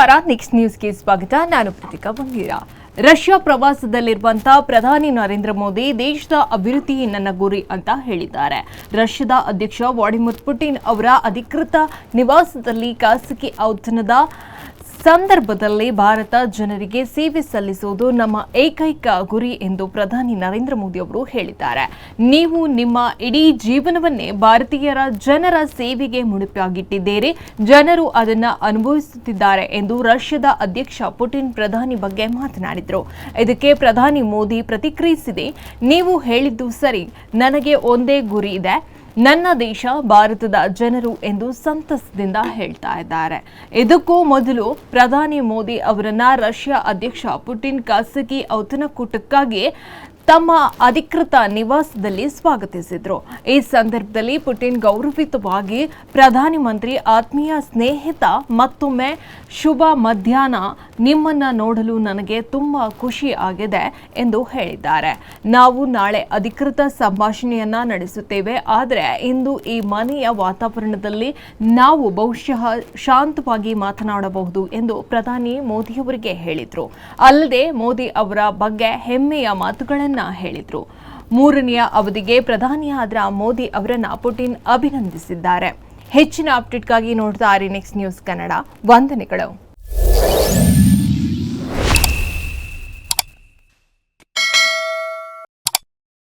ನಮಸ್ಕಾರ. ನೆಕ್ಸ್ಟ್ ನ್ಯೂಸ್ಗೆ ಸ್ವಾಗತ. ನಾನು ಪ್ರತಿಕಾ ಬಂಗೀರ. ರಷ್ಯಾ ಪ್ರವಾಸದಲ್ಲಿರುವಂತಹ ಪ್ರಧಾನಿ ನರೇಂದ್ರ ಮೋದಿ ದೇಶದ ಅಭಿವೃದ್ಧಿ ನನ್ನ ಗುರಿ ಅಂತ ಹೇಳಿದ್ದಾರೆ. ರಷ್ಯಾದ ಅಧ್ಯಕ್ಷ ವ್ಲಾಡಿಮಿರ್ ಪುಟಿನ್ ಅವರ ಅಧಿಕೃತ ನಿವಾಸದಲ್ಲಿ ಖಾಸಗಿ ಔತಣದ ಸಂದರ್ಭದಲ್ಲಿ ಭಾರತ ಜನರಿಗೆ ಸೇವೆ ಸಲ್ಲಿಸುವುದು ನಮ್ಮ ಏಕೈಕ ಗುರಿ ಎಂದು ಪ್ರಧಾನಿ ನರೇಂದ್ರ ಮೋದಿ ಅವರು ಹೇಳಿದ್ದಾರೆ. ನೀವು ನಿಮ್ಮ ಇಡೀ ಜೀವನವನ್ನೇ ಭಾರತೀಯರ ಜನರ ಸೇವೆಗೆ ಮುಡಿಪಾಗಿಟ್ಟಿದ್ದೀರಿ. ಜನರು ಅದನ್ನು ಅನುಭವಿಸುತ್ತಿದ್ದಾರೆ ಎಂದು ರಷ್ಯಾದ ಅಧ್ಯಕ್ಷ ಪುಟಿನ್ ಪ್ರಧಾನಿ ಬಗ್ಗೆ ಮಾತನಾಡಿದರು. ಇದಕ್ಕೆ ಪ್ರಧಾನಿ ಮೋದಿ ಪ್ರತಿಕ್ರಿಯಿಸಿದೆ. ನೀವು ಹೇಳಿದ್ದು ಸರಿ. ನನಗೆ ಒಂದೇ ಗುರಿ ಇದೆ. ನನ್ನ ದೇಶ ಭಾರತದ ಜನರು ಎಂದು ಸಂತಸದಿಂದ ಹೇಳ್ತಾ ಇದ್ದಾರೆ. ಇದಕ್ಕೂ ಮೊದಲು ಪ್ರಧಾನಿ ಮೋದಿ ಅವರನ್ನ ರಷ್ಯಾ ಅಧ್ಯಕ್ಷ ಪುಟಿನ್ ಖಾಸಗಿ ಔತಣಕೂಟಕ್ಕಾಗಿ ತಮ್ಮ ಅಧಿಕೃತ ನಿವಾಸದಲ್ಲಿ ಸ್ವಾಗತಿಸಿದರು. ಈ ಸಂದರ್ಭದಲ್ಲಿ ಪುಟಿನ್ ಗೌರವಿತವಾಗಿ ಪ್ರಧಾನಿ ಮಂತ್ರಿ ಆತ್ಮೀಯ ಸ್ನೇಹಿತ ಮತ್ತೊಮ್ಮೆ ಶುಭ ಮಧ್ಯಾಹ್ನ ನಿಮ್ಮನ್ನ ನೋಡಲು ನನಗೆ ತುಂಬಾ ಖುಷಿ ಆಗಿದೆ ಎಂದು ಹೇಳಿದ್ದಾರೆ. ನಾವು ನಾಳೆ ಅಧಿಕೃತ ಸಂಭಾಷಣೆಯನ್ನ ನಡೆಸುತ್ತೇವೆ. ಆದರೆ ಇಂದು ಈ ಮನೆಯ ವಾತಾವರಣದಲ್ಲಿ ನಾವು ಬಹುಶಃ ಶಾಂತವಾಗಿ ಮಾತನಾಡಬಹುದು ಎಂದು ಪ್ರಧಾನಿ ಮೋದಿಯವರಿಗೆ ಹೇಳಿದರು. ಅಲ್ಲದೆ ಮೋದಿ ಅವರ ಬಗ್ಗೆ ಹೆಮ್ಮೆಯ ಮಾತುಗಳನ್ನ ಹೇಳಿದ್ರು ಹೇಳಿದರು. ಮೂರನೆಯ ಅವಧಿಗೆ ಪ್ರಧಾನಿಯಾದ ಮೋದಿ ಅವರನ್ನು ಪುಟಿನ್ ಅಭಿನಂದಿಸಿದ್ದಾರೆ. ಹೆಚ್ಚಿನ ಅಪ್ಡೇಟ್ಗಾಗಿ ನೋಡ್ತಾ ಆರಿ ನೆಕ್ಸ್ಟ್ ನ್ಯೂಸ್ ಕನ್ನಡ ವಂದನೆಗಳು.